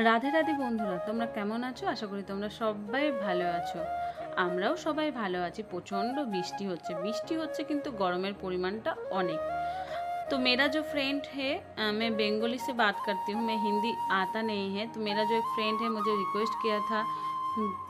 রাধে রাধে বন্ধুরা তোমরা কেমন আছো আশা করি তোমরা সবাই ভালো আছো আমরাও সবাই ভালো আছি প্রচণ্ড বৃষ্টি হচ্ছে বৃষ্টি হচ্ছে কিন্তু গরমের পরিমাণটা অনেক तो मेरा जो फ्रेंड है अ, मैं बंगाली से बात करती हूँ मैं हिंदी आता नहीं है तो मेरा जो एक फ्रेंड है मुझे रिक्वेस्ट किया था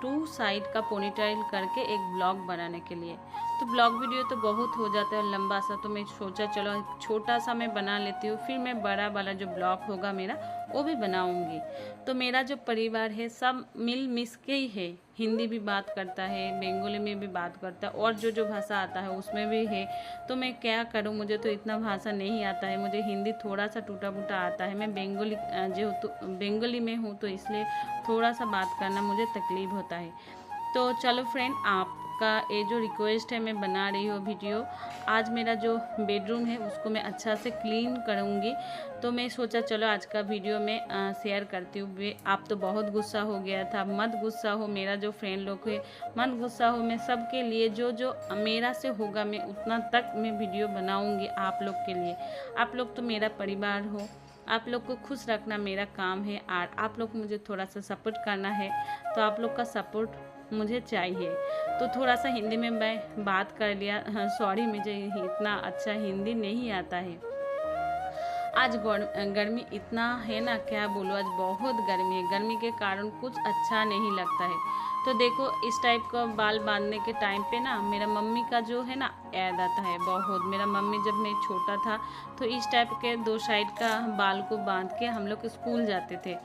टू साइड का पोनीटाइल करके एक ब्लॉग बनाने के लिए तो ब्लॉग वीडियो तो बहुत हो जाता है लंबा सा तो मैं सोचा चलो छोटा सा मैं बना लेती हूँ। फिर मैं बड़ा वाला जो ब्लॉग होगा मेरा, वो भी बनाऊँगी। तो मेरा जो परिवार है, सब मिल मिस के ही है। हिंदी भी बात करता है, बंगाली में भी बात करता है, और जो जो भाषा आता है, उसमें भी है। तो मैं क्या करूँ, मुझे तो इतना भाषा नहीं आता है, मुझे हिंदी थोड़ा सा टूटा फूटा आता है। मैं बंगाली जो तो बंगाली में हूँ तो इसलिए थोड़ा सा बात करना मुझे तकलीफ़ होता है। तो चलो फ्रेंड आपका ये जो रिक्वेस्ट है, मैं बना रही हूँ वीडियो आज मेरा जो बेडरूम है, उसको मैं अच्छा से क्लीन करूँगी। तो मैं सोचा, चलो आज का वीडियो मैं शेयर करती हूँ। आप तो बहुत गुस्सा हो गया था। मत गुस्सा हो, मेरा जो फ्रेंड लोग है, मत गुस्सा हो। मैं सबके लिए जो जो मेरा से होगा, मैं उतना तक मैं वीडियो बनाऊँगी आप लोग के लिए। आप लोग तो मेरा परिवार हो। आप लोग को खुश रखना मेरा काम है। और आप लोग मुझे थोड़ा सा सपोर्ट करना है। तो आप लोग का सपोर्ट मुझे चाहिए। तो थोड़ा सा हिंदी में मैं बात कर लिया। सॉरी मुझे इतना अच्छा हिंदी नहीं आता है। आज गर्मी इतना है ना, क्या बोलो, आज बहुत गर्मी है। गर्मी के कारण कुछ अच्छा नहीं लगता है। तो देखो, इस टाइप का बाल बांधने के टाइम पे ना, मेरा मम्मी का जो है ना, याद आता है बहुत। मेरा मम्मी जब मैं छोटा था तो इस टाइप के दो साइड का बाल को बाँध के हम लोग स्कूल जाते थे।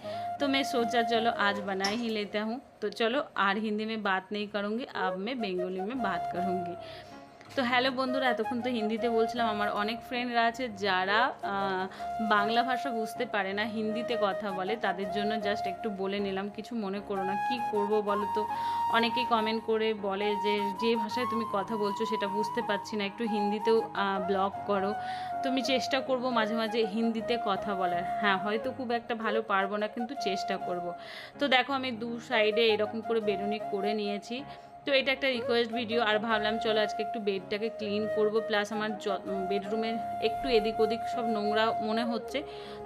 तो मैं सोचा, चलो आज बना ही लेता हूँ। तो चलो आर हिंदी में बात नहीं करूँगी, अब मैं बेंगोली में बात करूँगी। তো হ্যালো বন্ধুরা, এতক্ষণ তো হিন্দিতে বলছিলাম, আমার অনেক ফ্রেন্ডরা আছে যারা বাংলা ভাষা বুঝতে পারে না, হিন্দিতে কথা বলে, তাদের জন্য জাস্ট একটু বলে নিলাম, কিছু মনে করো না, কি করব বলো তো? অনেকেই কমেন্ট করে বলে যে যে ভাষায় তুমি কথা বলছো সেটা বুঝতে পারছি না, একটু হিন্দিতেও ব্লগ করো। তুমি চেষ্টা করব মাঝে মাঝে হিন্দিতে কথা বলার। হ্যাঁ হয়তো খুব একটা ভালো পারব না, কিন্তু চেষ্টা করব। তো দেখো, আমি দু সাইডে এরকম করে বেরুনি করে নিয়েছি। তো এটা একটা রিকোয়েস্ট ভিডিও আর ভাবলাম চলো আজকে একটু বেডটাকে ক্লিন করব প্লাস আমার বেডরুমের একটু এদিক ওদিক সব নোংরা মনে হচ্ছে।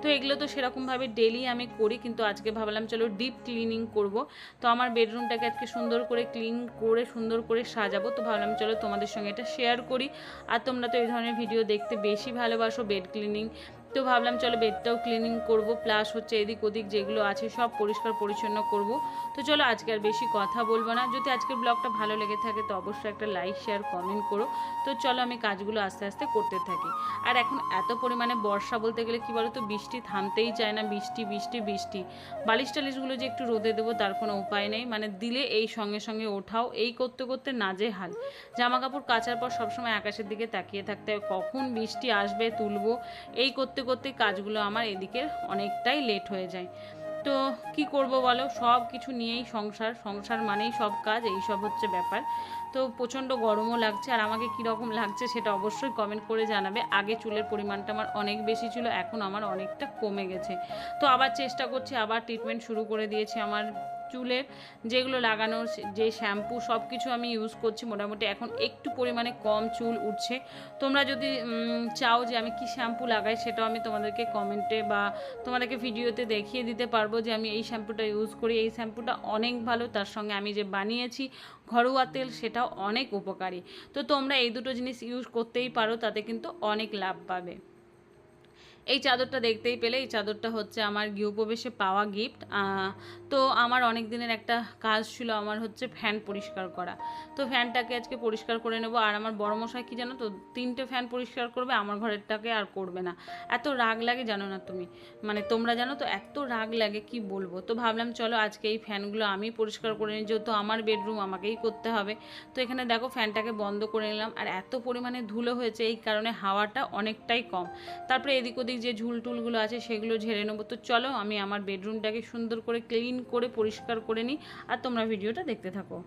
তো এগুলো তো সেরকমভাবে ডেলি আমি করি, কিন্তু আজকে ভাবলাম চলো ডিপ ক্লিনিং করব। তো আমার বেডরুমটাকে আজকে সুন্দর করে ক্লিন করে, সুন্দর করে সাজাবো। তো ভাবলাম চলো তোমাদের সঙ্গে এটা শেয়ার করি। আর তোমরা তো এই ধরনের ভিডিও দেখতে বেশি ভালোবাসো বেড ক্লিনিং তো ভাবলাম চলো বেডটাও ক্লিনিং করব প্লাস হচ্ছে এদিক ওদিক যেগুলো আছে সব পরিষ্কার পরিচ্ছন্ন করব। তো চলো আজকে আর বেশি কথা বলব না। যদি আজকের ব্লগটা ভালো লেগে থাকে তো অবশ্যই একটা লাইক শেয়ার কমেন্ট করো। তো চলো আমি কাজগুলো আস্তে আস্তে করতে থাকি। আর এখন এত পরিমাণে বর্ষা বলতে গেলে কি বলো তো বৃষ্টি থামতেই চায় না। বৃষ্টি বৃষ্টি বৃষ্টি। বালিশ টালিশগুলো যে একটু রোদে দেবো তার কোনো উপায় নেই। মানে দিলে এই সঙ্গে সঙ্গে ওঠাও, এই করতে করতে নাজে হাল। জামা কাপড় কাচার পর সবসময় আকাশের দিকে তাকিয়ে থাকতে হয়। কখন বৃষ্টি আসবে তুলবো, এই করতে করতে করতে কাজগুলো আমার এদিকে অনেকটাই লেট হয়ে যায়। তো কি করব বলো? সব কিছু নিয়েই সংসার সংসার মানেই সব কাজ, এই সব হচ্ছে ব্যাপার। তো প্রচণ্ড গরমও লাগছে, আর আমাকে কীরকম লাগছে সেটা অবশ্যই কমেন্ট করে জানাবে। আগে চুলের পরিমাণটা আমার অনেক বেশি ছিল, এখন আমার অনেকটা কমে গেছে। তো আবার চেষ্টা করছি, আবার ট্রিটমেন্ট শুরু করে দিয়েছি আমার চুলের যেগুলো লাগানোর যে শ্যাম্পু সব কিছু আমি ইউজ করছি মোটামুটি এখন একটু পরিমাণে কম চুল উঠছে। তোমরা যদি চাও যে আমি কি শ্যাম্পু লাগাই সেটাও আমি তোমাদেরকে কমেন্টে বা তোমাদেরকে ভিডিওতে দেখিয়ে দিতে পারব যে আমি এই শ্যাম্পুটা ইউজ করি। এই শ্যাম্পুটা অনেক ভালো, তার সঙ্গে আমি যে বানিয়েছি ঘরোয়া তেল সেটাও অনেক উপকারী। তো তোমরা এই দুটো জিনিস ইউজ করতেই পারো, তাতে কিন্তু অনেক লাভ পাবে। এই চাদরটা দেখতেই পেলে। এই চাদরটা হচ্ছে আমার গৃহপ্রবেশে পাওয়া গিফট তো আমার অনেক দিনের একটা কাজ ছিল আমার হচ্ছে ফ্যান পরিষ্কার করা। তো ফ্যানটাকে আজকে পরিষ্কার করে নেব। আর আমার বড় মশাই কি জানো তো, তিনটে ফ্যান পরিষ্কার করবে, আমার ঘরেরটাকে আর করবে না। এত রাগ লাগে জানো না তুমি? মানে তোমরা জানো তো, এত রাগ লাগে, কি বলব? তো ভাবলাম চলো আজকে এই ফ্যানগুলো আমি পরিষ্কার করে নিই, যেহেতু আমার বেডরুম আমাকেই করতে হবে। তো এখানে দেখো ফ্যানটাকে বন্ধ করে নিলাম। আর এত পরিমাণে ধুলো হয়েছে, এই কারণে হাওয়াটা অনেকটাই কম। তারপরে এদিক ওদিক যে ঝুল টুলগুলো আছে সেগুলো ঝেড়ে নেব। তো চলো আমি আমার বেডরুমটাকে সুন্দর করে ক্লিন করে পরিষ্কার করে নিই আর তোমরা ভিডিওটা দেখতে থাকো।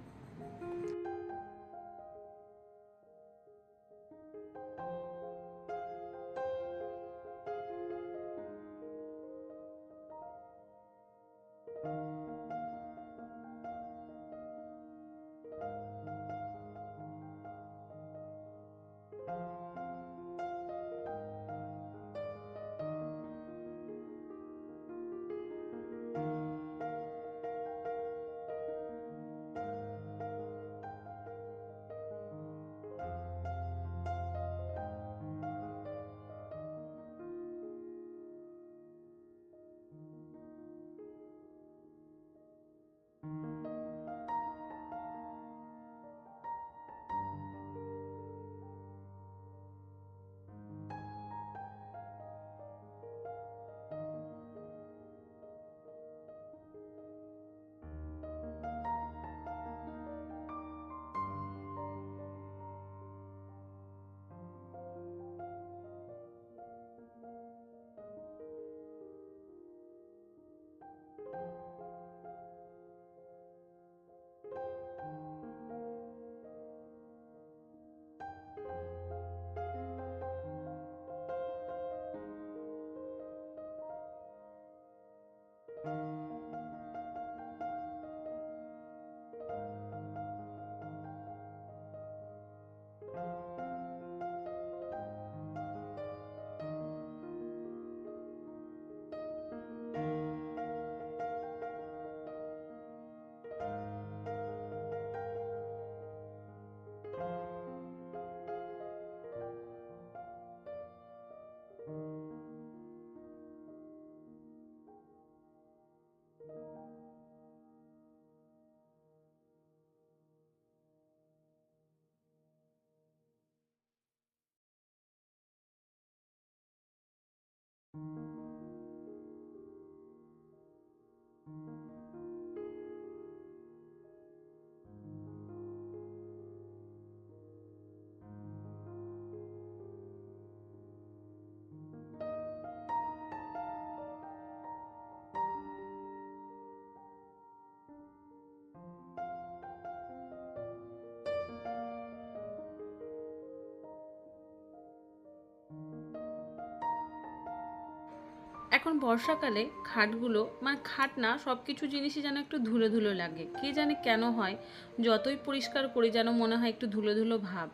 এখন বর্ষাকালে খাটগুলো মানে খাট না সব কিছু জিনিসই যেন একটু ধুলো ধুলো লাগে। কে জানে কেন হয়, যতই পরিষ্কার করি যেন মনে হয় একটু ধুলো ধুলো ভাব।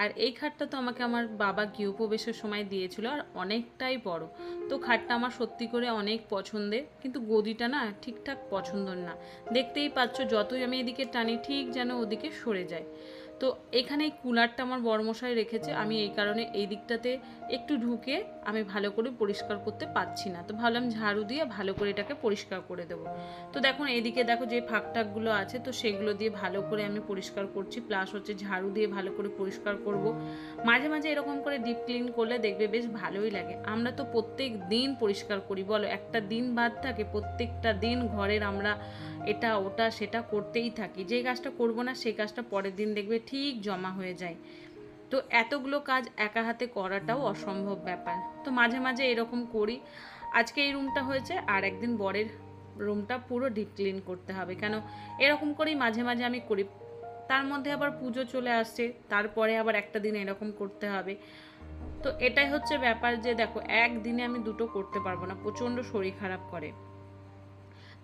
আর এই খাটটা তো আমাকে আমার বাবা গৃহপ্রবেশের সময় দিয়েছিল আর অনেকটাই বড়। তো খাটটা আমার সত্যি করে অনেক পছন্দের, কিন্তু গদিটা না ঠিকঠাক পছন্দর না। দেখতেই পাচ্ছ যতই আমি এদিকে টানি ঠিক যেন ওদিকে সরে যায়। তো এখানে এই কুলারটা আমার বড়মশাই রেখেছে, আমি এই কারণে এই দিকটাতে একটু ঢুকে আমি ভালো করে পরিষ্কার করতে পারছি না। তো ভাবলাম ঝাড়ু দিয়ে ভালো করে এটাকে পরিষ্কার করে দেবো। তো দেখুন এদিকে দেখো যে ফাঁক টাকগুলো আছে, তো সেগুলো দিয়ে ভালো করে আমি পরিষ্কার করছি, প্লাস হচ্ছে ঝাড়ু দিয়ে ভালো করে পরিষ্কার করব। মাঝে মাঝে এরকম করে ডিপ ক্লিন করলে দেখবে বেশ ভালোই লাগে। আমরা তো প্রত্যেক দিন পরিষ্কার করি, বলো। একটা দিন বাদ থাকে, প্রত্যেকটা দিন ঘরের আমরা এটা, ওটা, সেটা করতেই থাকি। যে কাজটা করব না সেই কাজটা পরের দিন দেখবে ঠিক জমা হয়ে যায়। তো এতগুলো কাজ একা হাতে করাটাও অসম্ভব ব্যাপার। তো মাঝে মাঝে এরকম করি। আজকে এই রুমটা হয়েছে, আর একদিন বরের রুমটা পুরো ডিপ ক্লিন করতে হবে। কেন? এরকম করেই মাঝে মাঝে আমি করি। তার মধ্যে আবার পুজো চলে আসছে, তারপরে আবার একটা দিন এরকম করতে হবে। তো এটাই হচ্ছে ব্যাপার যে দেখো, একদিনে আমি দুটো করতে পারব না, প্রচণ্ড শরীর খারাপ করে।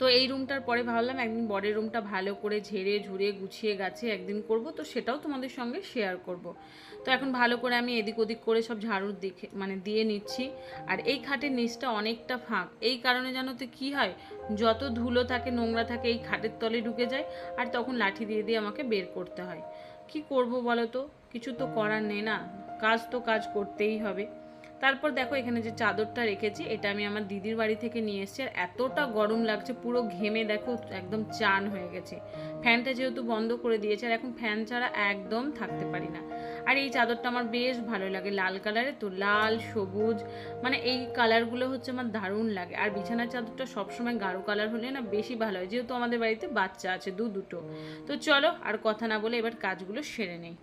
তো এই রুমটার পরে ভাবলাম একদিন বরের রুমটা ভালো করে ঝেড়ে, ঝুড়ে, গুছিয়ে গাছে একদিন করব। তো সেটাও তোমাদের সঙ্গে শেয়ার করব। তো এখন ভালো করে আমি এদিক ওদিক করে সব ঝাড়ুর দিকে মানে দিয়ে নিচ্ছি। আর এই খাটের নিচটা অনেকটা ফাঁক। এই কারণে জানো তো কী হয়? যত ধুলো থাকে, নোংরা থাকে, এই খাটের তলে ঢুকে যায় আর তখন লাঠি দিয়ে দিয়ে আমাকে বের করতে হয়। কি করব বলো তো? কিছু তো করার নেই না। কাজ তো কাজ করতেই হবে। তারপর দেখো এখানে যে চাদরটা রেখেছি, এটা আমি আমার দিদির বাড়ি থেকে নিয়ে এসেছি। আর এতটা গরম লাগছে, পুরো ঘেমে দেখো, একদম চান হয়ে গেছে। ফ্যানটা যেহেতু বন্ধ করে দিয়েছে, আর এখন ফ্যান ছাড়া একদম থাকতে পারি না। আর এই চাদরটা আমার বেশ ভালো লাগে, লাল কালারে তো লাল, সবুজ মানে এই কালারগুলো হচ্ছে আমার দারুণ লাগে। আর বিছানার চাদরটা সবসময় গাঢ় কালার হলে না বেশি ভালো হয়, যেহেতু আমাদের বাড়িতে বাচ্চা আছে, দু দুটো। তো চলো আর কথা না বলে এবার কাজগুলো সেরে নেই।